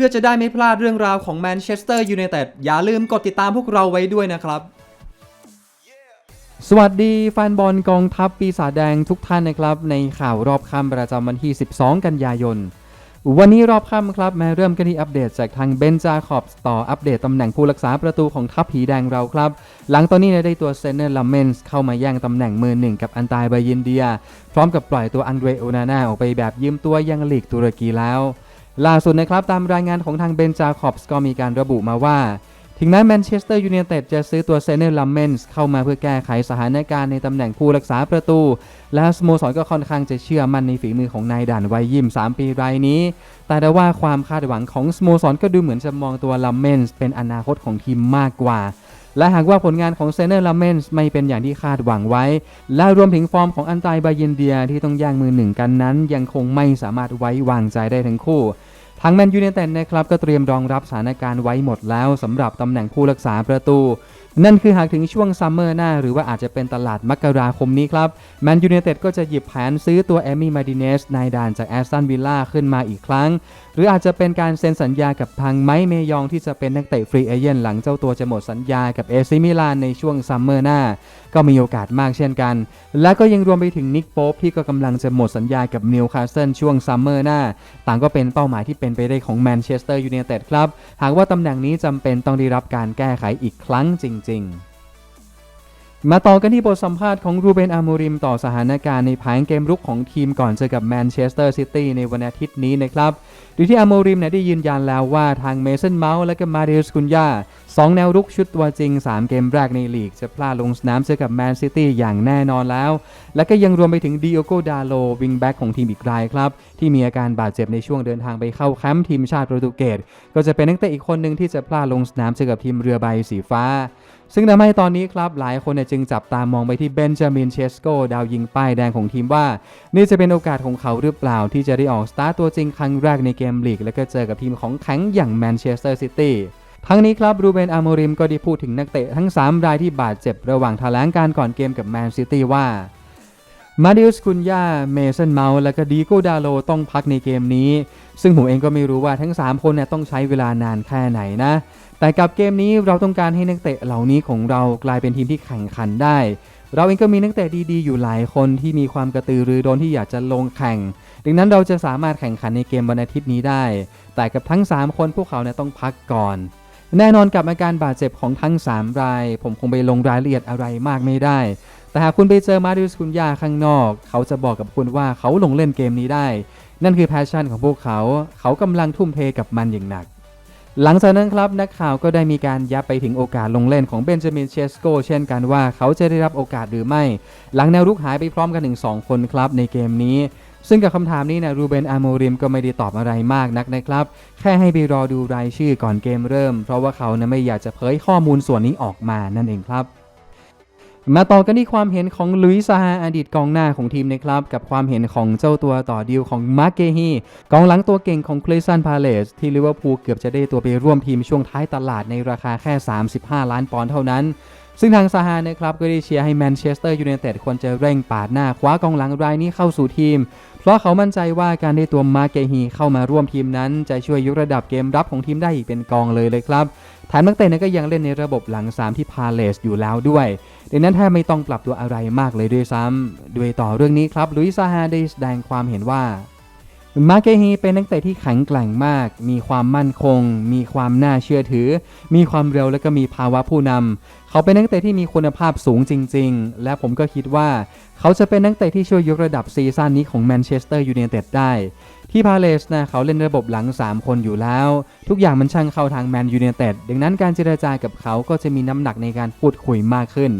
พื่อจะได้ไม่พลาดเรื่องราวของแมนเชสเตอร์ยูไนเต็ดอย่าลืมกดติดตามพวกเราไว้ด้วยนะครับ สวัสดีแฟนบอลกองทัพปีศาจแดงทุกท่านนะครับ ในข่าวรอบค่ำประจำวันที่ 12 กันยายน วันนี้รอบค่ำครับมาเริ่มกันที่อัปเดตจากทางเบนจาคอบต่ออัปเดตตำแหน่งผู้รักษาประตูของทัพผีแดงเราครับ หลังตอนนี้ได้ตัวเซนเนอร์ลัมเมนส์เข้ามาแย่งตำแหน่งมือหนึ่งกับอันตายบายินเดีย พร้อมกับปล่อยตัวอังเดรโอนาน่าออกไปแบบยืมตัวยังลีกตุรกีแล้ว ล่าสุดนะครับตามรายงานของทางเบนจาคอบส์ก็มีการระบุมาว่า ถึงแม้แมนเชสเตอร์ยูไนเต็ดจะซื้อตัวเซเนอร์ลัมเมนส์เข้ามาเพื่อแก้ไขสถานการณ์ในตำแหน่งผู้รักษาประตู และสโมสรก็ค่อนข้างจะเชื่อมั่นในฝีมือของนายด่านวัยยิม3 ปีรายนี้ แต่ได้ว่าความคาดหวังของสโมสรก็ดูเหมือนจะมองตัวลัมเมนส์เป็นอนาคตของทีมมากกว่า และหากว่าผลงานของเซเนอร์ลามเมนส์ไม่เป็นอย่างที่คาดหวังไว้ และรวมถึงฟอร์มของอันตายบายินเดียที่ต้องย่างมือหนึ่งกันนั้น ยังคงไม่สามารถไว้วางใจได้ทั้งคู่ ทางแมนยู i นเต็ดนะครับก็เตรียมรองรับสถานการณ์ไว้หมดแล้วสำหรับตำแหน่งผู้รักษาประตู นั่นคือหากถึงช่วงซัมเมอร์หน้า หรือว่าอาจจะเป็นตลาดมกราคมนี้ครับแมนยู i นเต็ดก็จะหยิบแผนซื้อตัวเอมี่มาดิเนสนายด่านจากแอสตันวิลล่าขึ้นมาอีกครั้ง หรืออาจจะเป็นการเซ็นสัญญากับทางไมเมยองที่จะเป็นนักเตะฟรีเอเจนหลังเจ้าตัวจะหมดสัญญากับเอซิมิลานในช่วงซัมเมอร์หน้า ก็มีโอกาสมากเช่นกัน และก็ยังรวมไปถึงนิกโป๊ปที่ก็กำลังจะหมดสัญญากับนิวคาสเซิลช่วงซัมเมอร์หน้า ต่างก็เป็นเป้าหมายที่เป็น็นไปได้ของแมนเชสเตอร์ยูไนเต็ดครับ หากว่าตำแหน่งนี้จำเป็นต้องได้รับการแก้ไขอีกครั้งจริง ๆ มาต่อกันที่บทสัมภาษณ์ของรูเบนอามูริมต่อสถานการณ์ในแผงเกมรุกของทีมก่อนเจอกับแมนเชสเตอร์ซิตี้ในวันอาทิตย์นี้นะครับโดยที่อามูริมเนี่ยได้ยืนยันแล้วว่าทางเมสันเมาส์และก็มาเดลสกุนยาสองแนวรุกชุดตัวจริง 3 เกมแรกในลีก จะพลาดลงสนามเจอกับแมนซิตี้อย่างแน่นอนแล้ว และก็ยังรวมไปถึงดิโอโกดาโลวิงแบ็กของทีมอีกรายครับ ที่มีอาการบาดเจ็บในช่วงเดินทางไปเข้าแคมป์ทีมชาติโปรตุเกสก็จะเป็นนักเตะอีกคนหนึ่งที่จะพลาดลงสนามเจอกับทีมเรือใบสีฟ้า ซึ่งทำให้ตอนนี้ครับหลายคนจึงจับตามองไปที่เบนจามินเชสโกดาวยิงป้ายแดงของทีมว่า นี่จะเป็นโอกาสของเขาหรือเปล่า ที่จะได้ออกสตาร์ตตัวจริงครั้งแรกในเกมลีก และก็เจอกับทีมของแข็งอย่างแมนเชสเตอร์ซิตี้ทั้งนี้ครับรูเบนอาโมริมก็ได้พูดถึงนักเตะทั้ง 3 รายที่บาดเจ็บระหว่างแถลงการก่อนเกมกับแมนซิตี้ว่า มาดิอุสคุนยาเมสันเมาและก็ดีโกดาโลต้องพักในเกมนี้ ซึ่งผมเองก็ไม่รู้ว่าทั้ง 3 คนเนี่ยต้องใช้เวลานานแค่ไหนนะ แต่กับเกมนี้เราต้องการให้นักเตะเหล่านี้ของเรากลายเป็นทีมที่แข่งขันได้ เราเองก็มีนักเตะดีๆ อยู่หลายคนที่มีความกระตือรือร้นที่อยากจะลงแข่ง ดังนั้นเราจะสามารถแข่งขันในเกมวันอาทิตย์นี้ได้ แต่กับทั้ง 3 คนพวกเขาเนี่ยต้องพักก่อนแน่นอนกับอาการบาดเจ็บของทั้ง 3 ราย ผมคงไปลงรายละเอียดอะไรมากไม่ได้ แต่หากคุณไปเจอมาดิสคุณยาข้างนอก เขาจะบอกกับคุณว่าเขาลงเล่นเกมนี้ได้ นั่นคือแพชชั่นของพวกเขา เขากำลังทุ่มเทกับมันอย่างหนัก หลังจากนั้นครับนักข่าวก็ได้มีการยับไปถึงโอกาสลงเล่นของเบนจามินเชสโกเช่นกันว่าเขาจะได้รับโอกาสหรือไม่ หลังแนวรุกหายไปพร้อมกันถึง2คนครับในเกมนี้ ซึ่งกับคำถามนี้นะรูเบนอาโมริมก็ไม่ได้ตอบอะไรมากนักนะครับ แค่ให้ไปรอดูรายชื่อก่อนเกมเริ่ม เพราะว่าเขานะไม่อยากจะเผยข้อมูลส่วนนี้ออกมานั่นเองครับ มาต่อกันที่ความเห็นของลุยซาฮาอดีตกองหน้าของทีมนะครับ กับความเห็นของเจ้าตัวต่อดีลของมาร์เกฮีกองหลังตัวเก่งของคริสตันพาเลสที่ลิเวอร์พูลเกือบจะได้ตัวไปร่วมทีมช่วงท้ายตลาดในราคาแค่ 35 ล้านปอนด์เท่านั้น ซึ่งทางซาฮานะครับก็ได้เชียร์ให้แมนเชสเตอร์ยูไนเต็ดควรจะเร่งปาดหน้าคว้ากองหลังรายนี้เข้าสู่ทีม เพราะเขามั่นใจว่าการได้ตัวมาเกฮีเข้ามาร่วมทีมนั้น จะช่วยยกระดับเกมรับของทีมได้อีกเป็นกองเลยเลยครับแถมนักเตะนั้นก็ยังเล่นในระบบหลัง 3 ที่พาเลสอยู่แล้วด้วยดังนั้นแทบไม่ต้องปรับตัวอะไรมากเลยด้วยซ้ำด้วยต่อเรื่องนี้ครับลุยซาฮาได้แสดงความเห็นว่า มาเกฮีเป็นนักเตะที่แข็งแกร่งมาก มีความมั่นคง มีความน่าเชื่อถือ มีความเร็วและก็มีภาวะผู้นำเขาเป็นนักเตะที่มีคุณภาพสูงจริง ๆ และผมก็คิดว่าเขาจะเป็นนักเตะที่ช่วยยกระดับซีซั่นนี้ของแมนเชสเตอร์ยูไนเต็ดได้ ที่พาเลสนะเขาเล่นระบบหลัง 3 คนอยู่แล้ว ทุกอย่างมันช่างเข้าทางแมนยูไนเต็ดดังนั้นการเจรจากับเขาก็จะมีน้ำหนักในการพูดคุยมากขึ้น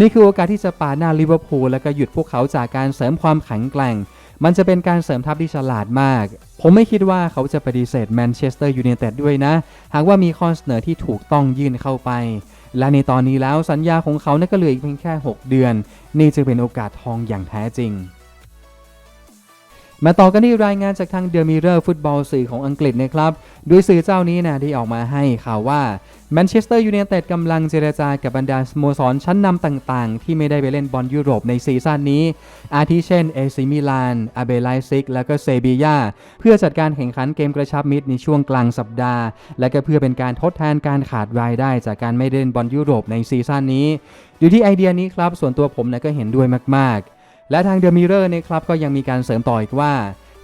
นี่คือโอกาสที่จะปาหน้าลิเวอร์พูลและก็หยุดพวกเขาจากการเสริมความแข็งแกร่ง มันจะเป็นการเสริมทัพที่ฉลาดมาก ผมไม่คิดว่าเขาจะปฏิเสธแมนเชสเตอร์ยูไนเต็ดด้วยนะ หากว่ามีข้อเสนอที่ถูกต้องยื่นเข้าไป และในตอนนี้แล้วสัญญาของเขาน่ยก็เหลืออีกเพียงแค่ 6 เดือน นี่จะเป็นโอกาสทองอย่างแท้จริง มาต่อกันที่รายงานจากทางเดอะมิเรอร์ฟุตบอลสื่อของอังกฤษนะครับโดยสื่อเจ้านี้นะที่ออกมาให้ข่าวว่าแมนเชสเตอร์ยูไนเต็ดกำลังเจรจากับบรรดาสโมสรชั้นนำต่างๆ ที่ไม่ได้ไปเล่นบอลยุโรปในซีซั่นนี้ อาทิเช่นเอซิมิลานอาเบไลซิก และก็เซบียาเพื่อจัดการแข่งขันเกมกระชับมิตรในช่วงกลางสัปดาห์ และก็เพื่อเป็นการทดแทนการขาดรายได้จากการไม่ได้เล่นบอลยุโรปในซีซั่นนี้ อยู่ที่ไอเดียนี้ครับส่วนตัวผมนะก็เห็นด้วยมากๆ และทางเดอะมิเรอร์นะครับก็ยังมีการเสริมต่ออีกว่า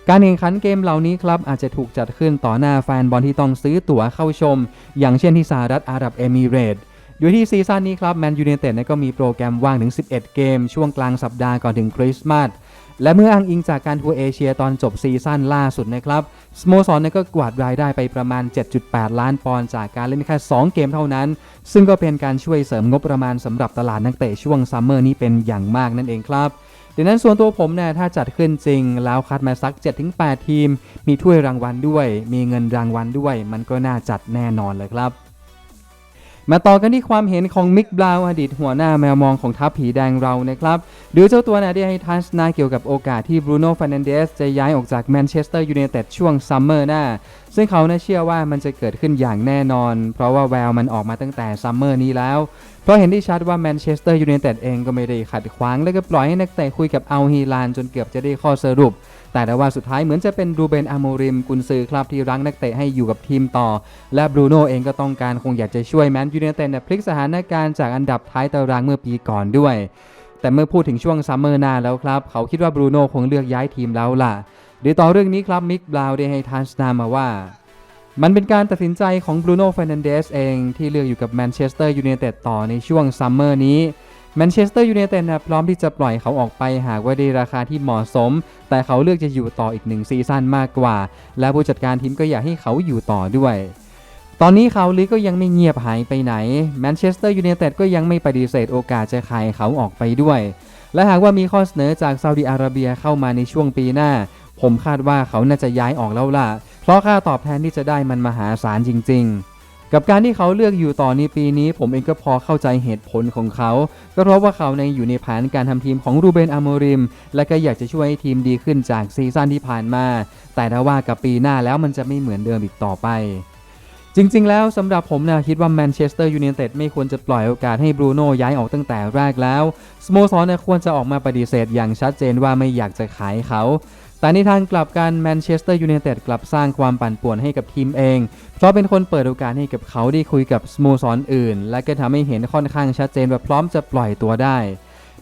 การแข่งขันเกมเหล่านี้ครับอาจจะถูกจัดขึ้นต่อหน้าแฟนบอลที่ต้องซื้อตั๋วเข้าชม อย่างเช่นที่สหรัฐอาหรับเอมิเรตโดยที่ซีซั่นนี้ครับแมนยู i นเต็ดก็มีโปรแกรมว่างถึง 11 เกม ช่วงกลางสัปดาห์ก่อนถึงคริสต์มาสและเมื่ออ้างอิงจากการทัวร์เอเชียตอนจบซีซั่นล่าสุดนะครับสโมสรเนี่ยก็กวาดรายได้ไปประมาณ 7.8 ล้านปอนด์จากการเล่นแค่ 2 เกมเท่านั้น ซึ่งก็เป็นการช่วยเสริมงบประมาณสำหรับตลาดนักเตะช่วงซัมเมอร์นี้เป็นอย่างมากนั่นเองครับ ดังนั้นส่วนตัวผมเนี่ยถ้าจัดขึ้นจริง แล้วคัดมาสัก 7-8 ทีม มีถ้วยรางวัลด้วย มีเงินรางวัลด้วย มันก็น่าจัดแน่นอนเลยครับมาต่อกันที่ความเห็นของมิกบราวน์อดีตหัวหน้าแมวมองของทัพผีแดงเรานะครับโดยเจ้าตัวนี่ยได้ให้ทัศนาเกี่ยวกับโอกาสที่บรูโน่ฟ r น a นเดสจะย้ายออกจากแมนเชสเตอร์ยูไนเต็ดช่วงซัมเมอร์หน้า ซึ่งเขาน่าเชื่อว่ามันจะเกิดขึ้นอย่างแน่นอน เพราะว่าแววมันออกมาตั้งแต่ซัมเมอร์นี้แล้วเพราะเห็นได้ชัดว่าแมนเชสเตอร์ยูไนเต็ดเองก็ไม่ได้ขัดขวาง และก็ปล่อยให้นักเตะคุยกับอัลฮีลานจนเกือบจะได้ข้อสรุป แต่ว่าสุดท้ายเหมือนจะเป็นรูเบนอาโมริมกุนซือครับที่รั้งนักเตะให้อยู่กับทีมต่อ และบรูโน่เองก็ต้องการคงอยากจะช่วยแมนยูไนเต็ดพลิกสถานการณ์จากอันดับท้ายตารางเมื่อปีก่อนด้วย แต่เมื่อพูดถึงช่วงซัมเมอร์หน้าแล้วครับ เขาคิดว่าบรูโน่คงเลือกย้ายทีมแล้วล่ะโดยต่อเรื่องนี้ครับมิกบราวได้ให้ทันสนามาว่า มันเป็นการตัดสินใจของบรูโน่ฟ r น a นเดสเองที่เลือกอยู่กับแมนเชสเตอร์ยูไนเต็ดต่อในช่วงซัมเมอร์นี้แมนเชสเตอร์ยูไนเต็ดพร้อมที่จะปล่อยเขาออกไปหากว่าได้ราคาที่เหมาะสม แต่เขาเลือกจะอยู่ต่ออีกหนึ่งซีซั่นมากกว่า และผู้จัดการทีมก็อยากให้เขาอยู่ต่อด้วยตอนนี้เขาลีก็ยังไม่เงียบหายไปไหนแมนเชสเตอร์ยูไนเต็ดก็ยังไม่ปฏิเสธโอกาสจะขายเขาออกไปด้วย และหากว่ามีข้อเสนอจากซาอุดิอาระเบียเข้ามาในช่วงปีหน้า ผมคาดว่าเขาน่าจะย้ายออกแล้วล่ะ เพราะค่าตอบแทนที่จะได้มันมหาศาลจริง ๆ กับการที่เขาเลือกอยู่ต่อในปีนี้ ผมเองก็พอเข้าใจเหตุผลของเขา ก็เพราะว่าเขาในอยู่ในแผนการทำทีมของรูเบนอาโมริม และก็อยากจะช่วยให้ทีมดีขึ้นจากซีซั่นที่ผ่านมา แต่ถ้าว่ากับปีหน้าแล้วมันจะไม่เหมือนเดิมอีกต่อไปจริง ๆ แล้วสำหรับผมนะคิดว่าแมนเชสเตอร์ยูไนเต็ดไม่ควรจะปล่อยโอกาสให้บรูโน่ย้ายออกตั้งแต่แรกแล้วสโมสรเนี่ยควรจะออกมาปฏิเสธอย่างชัดเจนว่าไม่อยากจะขายเขา แต่ในทางกลับกันแมนเชสเตอร์ยูไนเต็ดกลับสร้างความปั่นป่วนให้กับทีมเอง เพราะเป็นคนเปิดโอกาสให้กับเขาได้คุยกับสโมสรอื่น และก็ทำให้เห็นค่อนข้างชัดเจนว่าพร้อมจะปล่อยตัวได้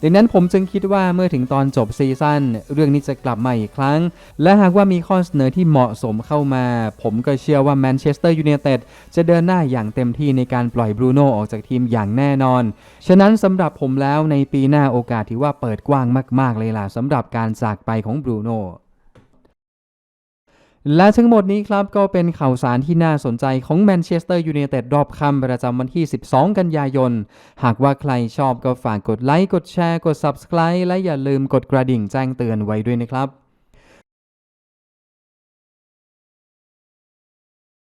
ดังนั้นผมจึงคิดว่าเมื่อถึงตอนจบซีซั่นเรื่องนี้จะกลับมาอีกครั้ง และหากว่ามีข้อเสนอที่เหมาะสมเข้ามา ผมก็เชื่อว่าแมนเชสเตอร์ยูไนเต็ดจะเดินหน้าอย่างเต็มที่ในการปล่อยบรูโน่ออกจากทีมอย่างแน่นอน ฉะนั้นสำหรับผมแล้วในปีหน้าโอกาสที่ว่าเปิดกว้างมาก ๆ เลยล่ะสำหรับการจากไปของบรูโน่ และทั้งหมดนี้ครับก็เป็นข่าวสารที่น่าสนใจของแมนเชสเตอร์ยูไนเต็ดรอบค่ำประจำวันที่ 12 กันยายน หากว่าใครชอบก็ฝากกดไลค์ กดแชร์ กด Subscribe และอย่าลืมกดกระดิ่งแจ้งเตือนไว้ด้วยนะครับ